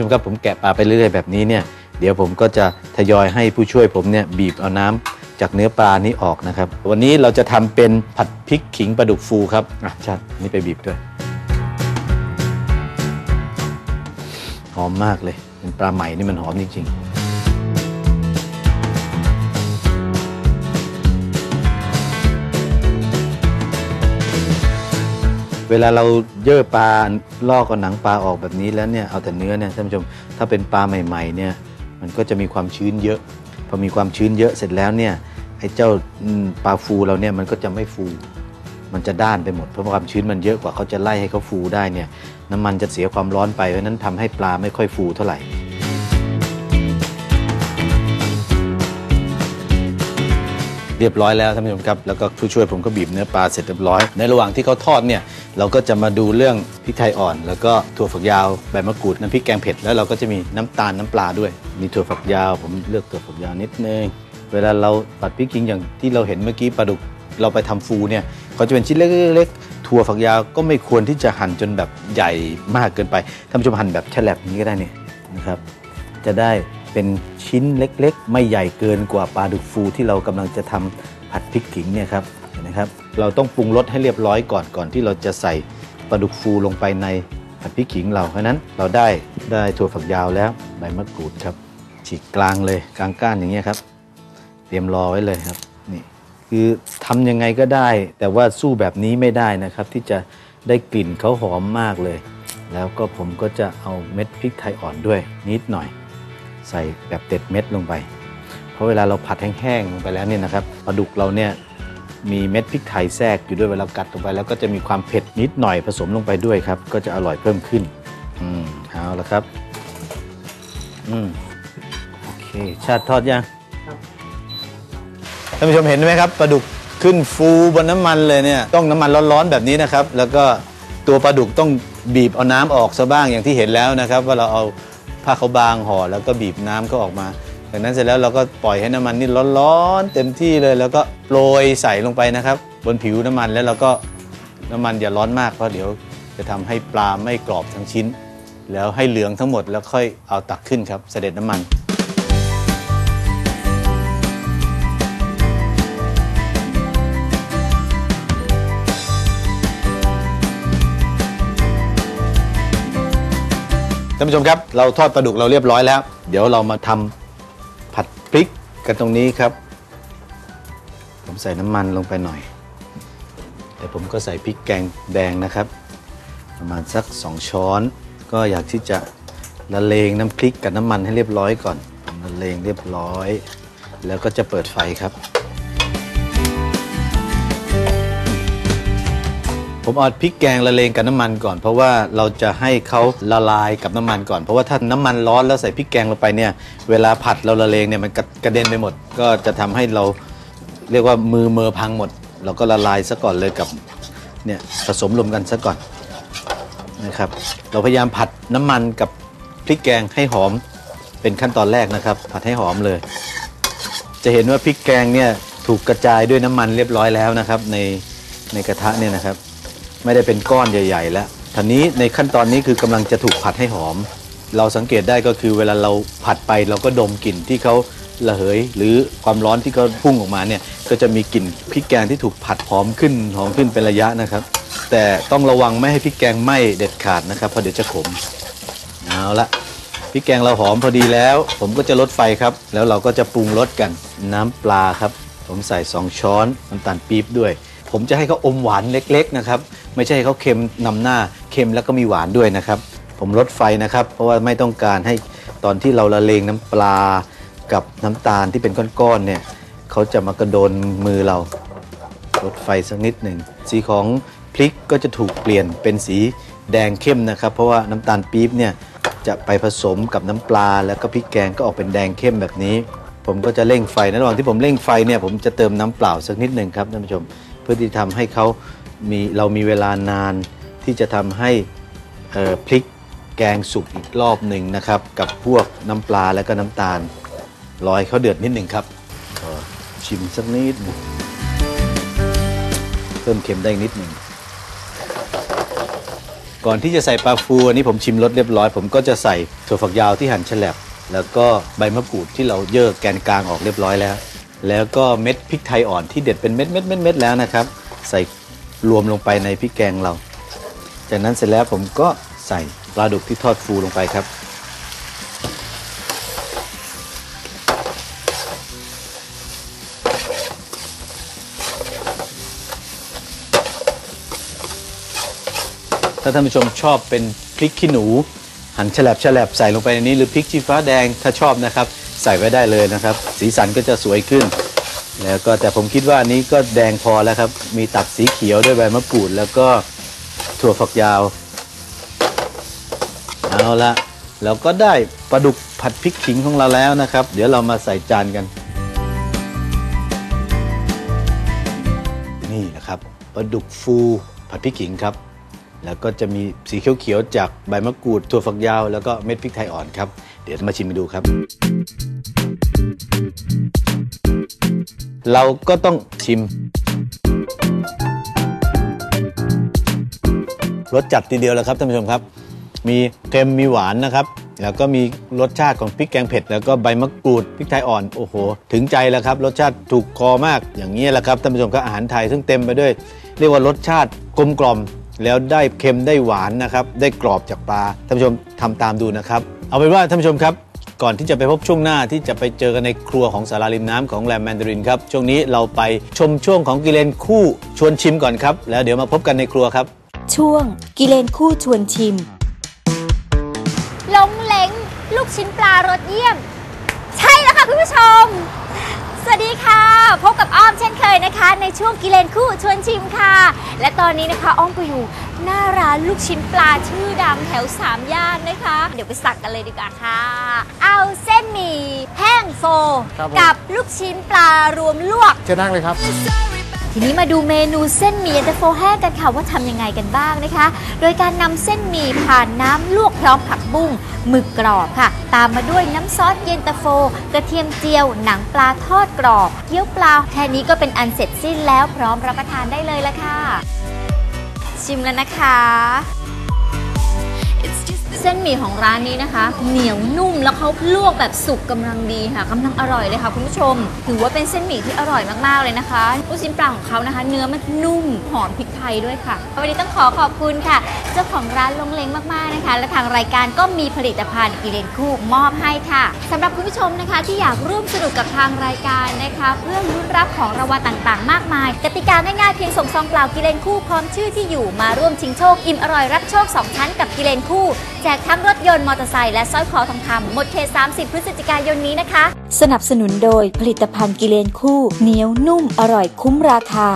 ชมครับผมแกะปลาไปเรื่อยๆแบบนี้เนี่ยเดี๋ยวผมก็จะทยอยให้ผู้ช่วยผมเนี่ยบีบเอาน้ำจากเนื้อปลานี้ออกนะครับ วันนี้เราจะทำเป็นผัดพริกขิงปลาดุกฟูครับอะชัดนี่ไปบีบด้วยหอมมากเลยเป็นปลาใหม่นี่มันหอมจริงๆ เวลาเราเย่อปลาลอกเอาหนังปลาออกแบบนี้แล้วเนี่ยเอาแต่เนื้อเนี่ยท่านผู้ชมถ้าเป็นปลาใหม่ๆเนี่ยมันก็จะมีความชื้นเยอะ พอมีความชื้นเยอะเสร็จแล้วเนี่ยไอ้เจ้าปลาฟูเราเนี่ยมันก็จะไม่ฟู มันจะด้านไปหมดเพราะความชื้นมันเยอะกว่าเขาจะไล่ให้เขาฟูได้เนี่ยน้ำมันจะเสียความร้อนไปเพราะฉะนั้นทำให้ปลาไม่ค่อยฟูเท่าไหร่ เรียบร้อยแล้วท่านผู้ชมครับแล้วก็ผู้ช่วยผมก็บีบเนื้อปลาเสร็จเรียบร้อย ในระหว่างที่เขาทอดเนี่ยเราก็จะมาดูเรื่องพริกไทยอ่อน แล้วก็ถั่วฝักยาวใบมะกรูดน้ำพริกแกงเผ็ดแล้วเราก็จะมีน้ำตาลน้ำปลาด้วย มีถั่วฝักยาวผมเลือกถั่วฝักยาวนิดนึงเวลาเราผัดพริกจริงอย่างที่เราเห็นเมื่อกี้ปลาดุกเราไปทำฟูเนี่ยเขาจะเป็นชิ้นเล็กๆถั่วฝักยาวก็ไม่ควรที่จะหั่นจนแบบใหญ่มากเกินไปท่านผู้ชมหั่นแบบแฉลบอย่างนี้ก็ได้เนี่ยนะครับจะได้ เป็นชิ้นเล็กๆ ไม่ใหญ่เกินกว่าปลาดุกฟูที่เรากำลังจะทำผัดพริกขิงเนี่ยครับเห็นไหมครับ เราต้องปรุงรสให้เรียบร้อยก่อนก่อนที่เราจะใส่ปลาดุกฟูลงไปในผัดพริกขิงเราเพราะฉะนั้นเราได้ได้ถั่วฝักยาวแล้วใบมะกรูดครับ ฉีกกลางเลยกลางก้านอย่างเงี้ยครับ เตรียมรอไว้เลยครับนี่คือทำยังไงก็ได้ แต่ว่าสู้แบบนี้ไม่ได้นะครับ ที่จะได้กลิ่นเขาหอมมากเลย แล้วก็ผมก็จะเอาเม็ดพริกไทยอ่อนด้วยนิดหน่อย ใส่แบบเด็ดเม็ดลงไป เพราะเวลาเราผัดแห้งๆลงไปแล้วเนี่ยนะครับปลาดุกเราเนี่ยมีเม็ดพริกไทยแทรกอยู่ด้วยเวลากัดลงไป แล้วก็จะมีความเผ็ดนิดหน่อยผสมลงไปด้วยครับ ก็จะอร่อยเพิ่มขึ้น อืมเอาละครับ อืมโอเค ชาติทอดยังท่านผู้ชมเห็นไหมครับปลาดุกขึ้นฟูบนน้ำมันเลยเนี่ย ต้องน้ำมันร้อนๆแบบนี้นะครับ แล้วก็ตัวปลาดุกต้อง บีบเอาน้ำออกซะบ้างอย่างที่เห็นแล้วนะครับ ว่าเราเอาผ้าเขาบางห่อแล้วก็บีบน้ำก็ออกมาจากนั้นเสร็จแล้วเราก็ปล่อยให้น้ำมันนี่ร้อนๆเต็มที่เลย แล้วก็โปรยใส่ลงไปนะครับ บนผิวน้ำมันแล้วเราก็น้ำมันอย่าร้อนมากเพราะเดี๋ยวจะทำให้ปลาไม่กรอบทั้งชิ้น แล้วให้เหลืองทั้งหมดแล้วค่อยเอาตักขึ้นครับเสด็จน้ำมัน ท่านผู้ชมครับ เราทอดปลาดุกเราเรียบร้อยแล้ว เดี๋ยวเรามาทำผัดพริกกันตรงนี้ครับ ผมใส่น้ำมันลงไปหน่อย แต่ผมก็ใส่พริกแกงแดงนะครับ ประมาณสัก 2 ช้อน ก็อยากที่จะละเลงน้ำพริกกับน้ำมันให้เรียบร้อยก่อนละเลงเรียบร้อย แล้วก็จะเปิดไฟครับ ผมเอาพริกแกงละเลงกับน้ำมันก่อน เพราะว่าเราจะให้เขาละลายกับน้ำมันก่อนเพราะว่าถ้าน้ำมันร้อนแล้วใส่พริกแกงลงไปเนี่ยเวลาผัดเราละเลงเนี่ยมันกระกระเด็นไปหมด ก็จะทำให้เราเรียกว่ามือเมอพังหมด เราก็ละลายซะก่อนเลยกับเนี่ยผสมรวมกันซะก่อนนะครับ เราพยายามผัดน้ำมันกับพริกแกงให้หอมเป็นขั้นตอนแรกนะครับ ผัดให้หอมเลย จะเห็นว่าพริกแกงเนี่ยถูกกระจายด้วยน้ำมันเรียบร้อยแล้วนะครับ ในในกระทะเนี่ยนะครับ ไม่ได้เป็นก้อนใหญ่ ๆ แล้วทีนี้ในขั้นตอนนี้คือกำลังจะถูกผัดให้หอม เราสังเกตได้ก็คือเวลาเราผัดไปเราก็ดมกลิ่นที่เขาระเหย หรือความร้อนที่เขาพุ่งออกมาเนี่ยก็จะมีกลิ่นพริกแกงที่ถูกผัดหอมขึ้นหอมขึ้นเป็นระยะนะครับ แต่ต้องระวังไม่ให้พริกแกงไหม้เด็ดขาดนะครับเพราะเดี๋ยวจะขมเอาละพริกแกงเราหอมพอดีแล้ว ผมก็จะลดไฟครับ แล้วเราก็จะปรุงรสกันน้ำปลาครับ ผมใส่ 2 ช้อนน้ำตาลปี๊บด้วย ผมจะให้เขาอมหวานเล็กๆนะครับ ไม่ใช่ให้เขาเค็มนำหน้าเค็มแล้วก็มีหวานด้วยนะครับ ผมลดไฟนะครับ เพราะว่าไม่ต้องการให้ตอนที่เราละเลงน้ำปลากับน้ำตาลที่เป็นก้อนๆเนี่ยเขาจะมากระโดนมือเราลดไฟสักนิดหนึ่งสีของพริกก็จะถูกเปลี่ยนเป็นสีแดงเข้มนะครับ เพราะว่าน้ำตาลปี๊บเนี่ยจะไปผสมกับน้ำปลา แล้วก็พริกแกงก็ออกเป็นแดงเข้มแบบนี้ ผมก็จะเร่งไฟในระหว่างที่ผมเร่งไฟเนี่ยผมจะเติมน้ำเปล่าสักนิดหนึ่งครับท่านผู้ชม พื่อที่ทำให้เขามีเรามีเวลานานที่จะทำให้พริกแกงสุกอีกรอบหนึ่งนะครับ กับพวกน้ำปลาแล้วก็น้ำตาลรอให้เขาเดือดนิดหนึ่งครับขอชิมสักนิดนึงเพิ่มเค็มได้นิดหนึ่งก่อนที่จะใส่ปลาฟูอันนี้ผมชิมรสเรียบร้อย ผมก็จะใส่ถั่วฝักยาวที่หั่นแฉลบแล้วก็ใบมะกรูดที่เราเยอะแกนกลางออกเรียบร้อยแล้ว แล้วก็เม็ดพริกไทยอ่อนที่เด็ดเป็นเม็ดเม็ดเม็ดเม็ดแล้วนะครับ ใส่รวมลงไปในพริกแกงเรา จากนั้นเสร็จแล้วผมก็ใส่ปลาดุกที่ทอดฟูลงไปครับ ถ้าท่านผู้ชมชอบเป็นพริกขี้หนู หั่นฉลับฉลับใส่ลงไปในนี้หรือพริกชี้ฟ้าแดงถ้าชอบนะครับ ใส่ไว้ได้เลยนะครับ สีสันก็จะสวยขึ้น แล้วก็แต่ผมคิดว่าอันนี้ก็แดงพอแล้วครับ มีตัดสีเขียวด้วยใบมะกรูด แล้วก็ถั่วฝักยาว เอาละเราก็ได้ปลาดุกผัดพริกขิงของเราแล้วนะครับ เดี๋ยวเรามาใส่จานกัน นี่นะครับปลาดุกฟูผัดพริกขิงครับ แล้วก็จะมีสีเขียวๆจากใบมะกรูดถั่วฝักยาว แล้วก็เม็ดพริกไทยอ่อนครับ เดี๋ยวมาชิมกันดูครับ เราก็ต้องชิมรสจัดทีเดียวแล้วครับท่านผู้ชมครับ มีเค็มมีหวานนะครับ แล้วก็มีรสชาติของพริกแกงเผ็ด แล้วก็ใบมะกรูดพริกไทยอ่อนโอ้โห ถึงใจแล้วครับ รสชาติถูกคอมากอย่างนี้แหละครับท่านผู้ชมครับอาหารไทยซึ่งเต็มไปด้วย เรียกว่ารสชาติกลมกล่อม แล้วได้เค็มได้หวานนะครับ ได้กรอบจากปลาท่านผู้ชมทำตามดูนะครับ เอาเป็นว่าท่านผู้ชมครับ ก่อนที่จะไปพบช่วงหน้าที่จะไปเจอกันในครัวของสาราริมน้ำของแรมแมนดารินครับ ช่วงนี้เราไปชมช่วงของกิเลนคู่ชวนชิมก่อนครับ แล้วเดี๋ยวมาพบกันในครัวครับ ช่วงกิเลนคู่ชวนชิมลงเล้งลูกชิ้นปลารสเยี่ยม ใช่แล้วค่ะคุณผู้ชมส วัสดีค่ะ พบกับอ้อมเช่นเคยนะคะ ในช่วงกิเลนคู่ชวนชิมค่ะ และตอนนี้นะคะอ้อมก็อยู่หน้าร้านลูกชิ้นปลาชื่อดังแถวสามย่านนะคะ เดี๋ยวไปสั่งกันเลยดีกว่าค่ะ เอาเส้นหมี่แห้งโฟ ครับผม กับลูกชิ้นปลารวมลวกเชิญนั่งเลยครับ ทีนี้มาดูเมนูเส้นหมี่เย็นตาโฟแห้งกันค่ะว่าทำยังไงกันบ้างนะคะ โดยการนำเส้นหมี่ผ่านน้ำลวกพร้อมผักบุ้งหมึกกรอบค่ะ ตามมาด้วยน้ำซอสเย็นตาโฟ กระเทียมเจียว หนังปลาทอดกรอบ เกี๊ยวปลาแค่นี้ก็เป็นอันเสร็จสิ้นแล้วพร้อมรับประทานได้เลยละค่ะ ชิมแล้วนะคะ เส้นหมี่ของร้านนี้นะคะ เหนียวนุ่มแล้วเขาลวกแบบสุกกำลังดีค่ะกำลังอร่อยเลยค่ะคุณผู้ชม ถือว่าเป็นเส้นหมี่ที่อร่อยมากๆเลยนะคะลูกชิ้นปลาของเขานะคะ เนื้อมันนุ่มหอมพริกไทยด้วยค่ะวันนี้ต้องขอขอบคุณค่ะ เจ้าของร้านลงเลงมากๆนะคะ และทางรายการก็มีผลิตภัณฑ์กิเลนคู่มอบให้ค่ะสำหรับคุณผู้ชมนะคะ ที่อยากร่วมสนุกกับทางรายการนะคะ เพื่อลุ้นรับของรางวัลต่างๆ มากมาย กติกาง่ายๆเพียงส่งซองเปล่ากิเลนคู่พร้อมชื่อที่อยู่มาร่วมชิงโชคอิ่มอร่อยรับโชคสองชั้นกับกิเลนคู่แจกทั้งรถยนต์มอเตอร์ไซค์และสร้อยคอทองคำหมดเขต 30 พฤศจิกายนนี้นะคะ สนับสนุนโดยผลิตภัณฑ์กิเลนคู่เหนียวนุ่มอร่อยคุ้มราคา